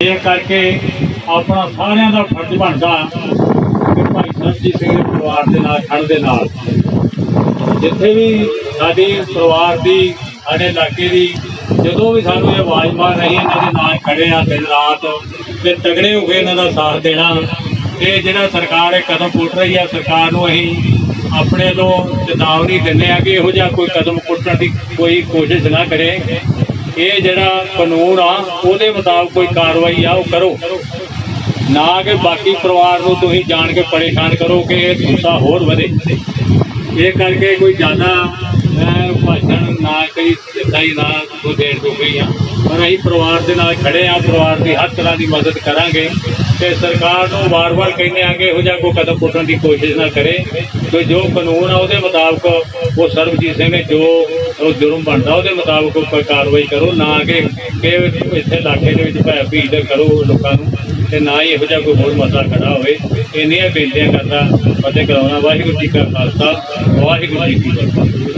ਇਹ ਕਰਕੇ ਆਪਣਾ ਸਾਰਿਆਂ ਦਾ ਫਰਜ਼ ਬਣਦਾ ਕਿ ਭਾਈ ਸਰਜੀਤ ਸਿੰਘ ਦੇ ਪਰਿਵਾਰ ਦੇ ਨਾਲ ਖੜ੍ਹਨ ਦੇ ਨਾਲ। ਜਿੱਥੇ ਵੀ ਸਾਡੀ ਪਰਿਵਾਰ ਦੀ, ਸਾਡੇ ਇਲਾਕੇ ਦੀ, ਜਦੋਂ ਵੀ ਸਾਨੂੰ ਇਹ ਆਵਾਜ਼ ਮਾਰ ਰਹੀ ਹੈ, ਇਹਨਾਂ ਦੇ ਨਾਲ ਖੜੇ ਆ, ਦਿਨ ਰਾਤ ਤੇ ਤਗੜੇ ਹੋ ਕੇ ਇਹਨਾਂ ਦਾ ਸਾਥ ਦੇਣਾ, ਇਹ ਜਿਹੜਾ ਸਰਕਾਰ ਇਹ ਕਦਮ ਪੁੱਟ ਰਹੀ ਹੈ ਸਰਕਾਰ ਨੂੰ ਅਸੀਂ ਆਪਣੇ ਤੋਂ ਚੇਤਾਵਨੀ ਦਿੰਦੇ ਆ ਕਿ ਇਹੋ ਜਿਹਾ ਕੋਈ ਕਦਮ ਪੁੱਟਣ ਦੀ ਕੋਈ ਕੋਸ਼ਿਸ਼ ਨਾ ਕਰੇ। ਇਹ ਜਿਹੜਾ ਕਾਨੂੰਨ ਆ, ਉਹਦੇ ਮੁਤਾਬਕ ਕੋਈ ਕਾਰਵਾਈ ਆ, ਉਹ ਕਰੋ। ਨਾ ਕਿ ਬਾਕੀ ਪਰਿਵਾਰ ਨੂੰ ਤੁਸੀਂ ਜਾਣ ਕੇ ਪਰੇਸ਼ਾਨ ਕਰੋ ਕਿ ਇਹ ਗੁੱਸਾ ਹੋਰ ਵਧੇ। ਇਹ ਕਰਕੇ ਕੋਈ ਜ਼ਿਆਦਾ ਮੈਂ ਭਾਸ਼ਣ ਨਾ ਕਰੀ ਹੀ ਨਾ ਕੋ ਦੇਣ ਤੋਂ ਗਈ ਆ। ਪਰ ਅਸੀਂ ਪਰਿਵਾਰ ਦੇ ਨਾਲ ਖੜੇ ਆ, ਪਰਿਵਾਰ ਦੀ ਹਰ ਤਰ੍ਹਾਂ ਦੀ ਮਦਦ ਕਰਾਂਗੇ। ਤੇ ਸਰਕਾਰ ਨੂੰ ਵਾਰ-ਵਾਰ ਕਹਿੰਦੇ ਆ ਕਿ ਇਹੋ ਜਿਹਾ ਕੋਈ ਕਦਮ ਪੁੱਟਣ ਦੀ ਕੋਸ਼ਿਸ਼ ਨਾ ਕਰੇ। ਕਿ ਜੋ ਕਾਨੂੰਨ ਆ, ਉਹਦੇ ਮੁਤਾਬਕ ਉਹ ਸਰਬਜੀਤ ਸਿੰਘ ਨੇ ਜੋ ਉਹ ਜੁਰਮ ਬਣਦਾ, ਉਹਦੇ ਮੁਤਾਬਕ ਕੋਈ ਕਾਰਵਾਈ ਕਰੋ, ਨਾ ਕਿ ਕਿ ਇੱਥੇ ਇਲਾਕੇ ਦੇ ਵਿੱਚ ਭੈ ਭੀੜ ਕਰੋ ਲੋਕਾਂ ਨੂੰ, ਤੇ ਨਾ ਹੀ ਇਹੋ ਜਿਹਾ ਕੋਈ ਹੋਰ ਮਸਲਾ ਖੜਾ ਹੋਵੇ। ਇੰਨੀਆਂ ਬੇਨਤੀਆਂ ਕਰਦਾ, ਫਤਿਹ ਕਰਾਉਣਾ। ਵਾਹਿਗੁਰੂ ਜੀ ਕਾ ਖਾਲਸਾ, ਵਾਹਿਗੁਰੂ ਜੀ ਕੀ ਫਤਿਹ।